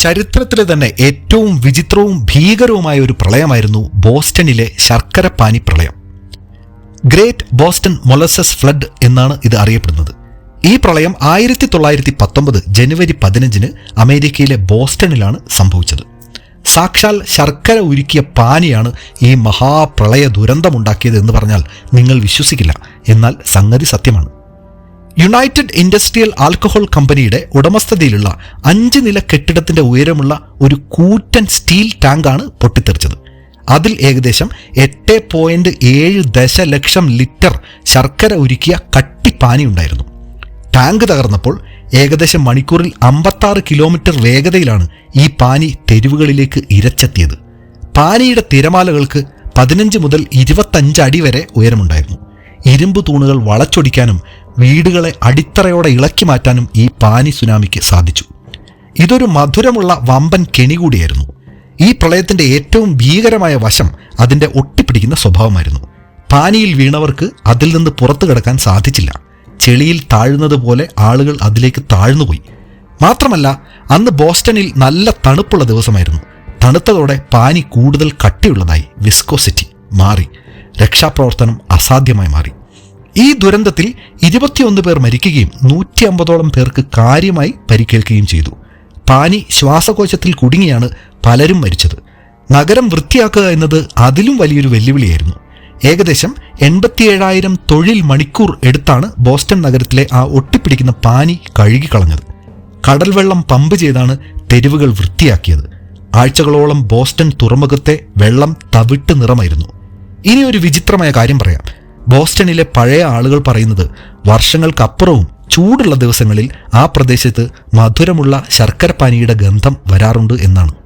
ചരിത്രത്തിലെ തന്നെ ഏറ്റവും വിചിത്രവും ഭീകരവുമായ ഒരു പ്രളയമായിരുന്നു ബോസ്റ്റണിലെ ശർക്കരപ്പാനി പ്രളയം. ഗ്രേറ്റ് ബോസ്റ്റൺ മൊലസസ് ഫ്ലഡ് എന്നാണ് ഇത് അറിയപ്പെടുന്നത്. ഈ പ്രളയം ആയിരത്തി തൊള്ളായിരത്തി പത്തൊമ്പത് ജനുവരി പതിനഞ്ചിന് അമേരിക്കയിലെ ബോസ്റ്റണിലാണ് സംഭവിച്ചത്. സാക്ഷാൽ ശർക്കര ഉരുക്കിയ പാനിയാണ് ഈ മഹാപ്രളയ ദുരന്തമുണ്ടാക്കിയത് എന്ന് പറഞ്ഞാൽ നിങ്ങൾ വിശ്വസിക്കില്ല. എന്നാൽ സംഗതി സത്യമാണ്. യുണൈറ്റഡ് ഇൻഡസ്ട്രിയൽ ആൽക്കഹോൾ കമ്പനിയുടെ ഉടമസ്ഥതയിലുള്ള അഞ്ച് നില കെട്ടിടത്തിന്റെ ഉയരമുള്ള ഒരു കൂറ്റൻ സ്റ്റീൽ ടാങ്കാണ് പൊട്ടിത്തെറിച്ചത്. അതിൽ ഏകദേശം എട്ട് പോയിന്റ് ഏഴ് ദശലക്ഷം ലിറ്റർ ശർക്കര ഉരുക്കിയ കട്ടിപ്പാനി ഉണ്ടായിരുന്നു. ടാങ്ക് തകർന്നപ്പോൾ ഏകദേശം മണിക്കൂറിൽ അമ്പത്താറ് കിലോമീറ്റർ വേഗതയിലാണ് ഈ പാനി തെരുവുകളിലേക്ക് ഇരച്ചെത്തിയത്. പാനിയുടെ തിരമാലകൾക്ക് പതിനഞ്ച് മുതൽ ഇരുപത്തഞ്ച് അടി വരെ ഉയരമുണ്ടായിരുന്നു. ഇരുമ്പ് തൂണുകൾ വളച്ചൊടിക്കാനും വീടുകളെ അടിത്തറയോടെ ഇളക്കി മാറ്റാനും ഈ പാനി സുനാമിക്ക് സാധിച്ചു. ഇതൊരു മധുരമുള്ള വമ്പൻ കെണി കൂടിയായിരുന്നു. ഈ പ്രളയത്തിന്റെ ഏറ്റവും ഭീകരമായ വശം അതിന്റെ ഒട്ടിപ്പിടിക്കുന്ന സ്വഭാവമായിരുന്നു. പാനിയിൽ വീണവർക്ക് അതിൽ നിന്ന് പുറത്തു കിടക്കാൻ സാധിച്ചില്ല. ചെളിയിൽ താഴുന്നത് പോലെ ആളുകൾ അതിലേക്ക് താഴ്ന്നുപോയി. മാത്രമല്ല അന്ന് ബോസ്റ്റണിൽ നല്ല തണുപ്പുള്ള ദിവസമായിരുന്നു. തണുത്തതോടെ പാനി കൂടുതൽ കട്ടിയുള്ളതായി വിസ്കോസിറ്റി മാറി. രക്ഷാപ്രവർത്തനം അസാധ്യമായി മാറി. ഈ ദുരന്തത്തിൽ ഇരുപത്തിയൊന്ന് പേർ മരിക്കുകയും നൂറ്റി അമ്പതോളം പേർക്ക് കാര്യമായി പരിക്കേൽക്കുകയും ചെയ്തു. പാനി ശ്വാസകോശത്തിൽ കുടുങ്ങിയാണ് പലരും മരിച്ചത്. നഗരം വൃത്തിയാക്കുക എന്നത് അതിലും വലിയൊരു വെല്ലുവിളിയായിരുന്നു. ഏകദേശം എൺപത്തിയേഴായിരം തൊഴിൽ മണിക്കൂർ എടുത്താണ് ബോസ്റ്റൺ നഗരത്തിലെ ആ ഒട്ടിപ്പിടിക്കുന്ന പാനി കഴുകിക്കളഞ്ഞത് കടൽ വെള്ളം പമ്പ് ചെയ്താണ് തെരുവുകൾ വൃത്തിയാക്കിയത്. ആഴ്ചകളോളം ബോസ്റ്റൺ തുറമുഖത്തെ വെള്ളം തവിട്ട് നിറമായിരുന്നു. ഇനി ഒരു വിചിത്രമായ കാര്യം പറയാം. ബോസ്റ്റണിലെ പഴയ ആളുകൾ പറയുന്നത് വർഷങ്ങൾക്കപ്പുറവും ചൂടുള്ള ദിവസങ്ങളിൽ ആ പ്രദേശത്ത് മധുരമുള്ള ശർക്കരപ്പാനിയുടെ ഗന്ധം വരാറുണ്ട് എന്നാണ്.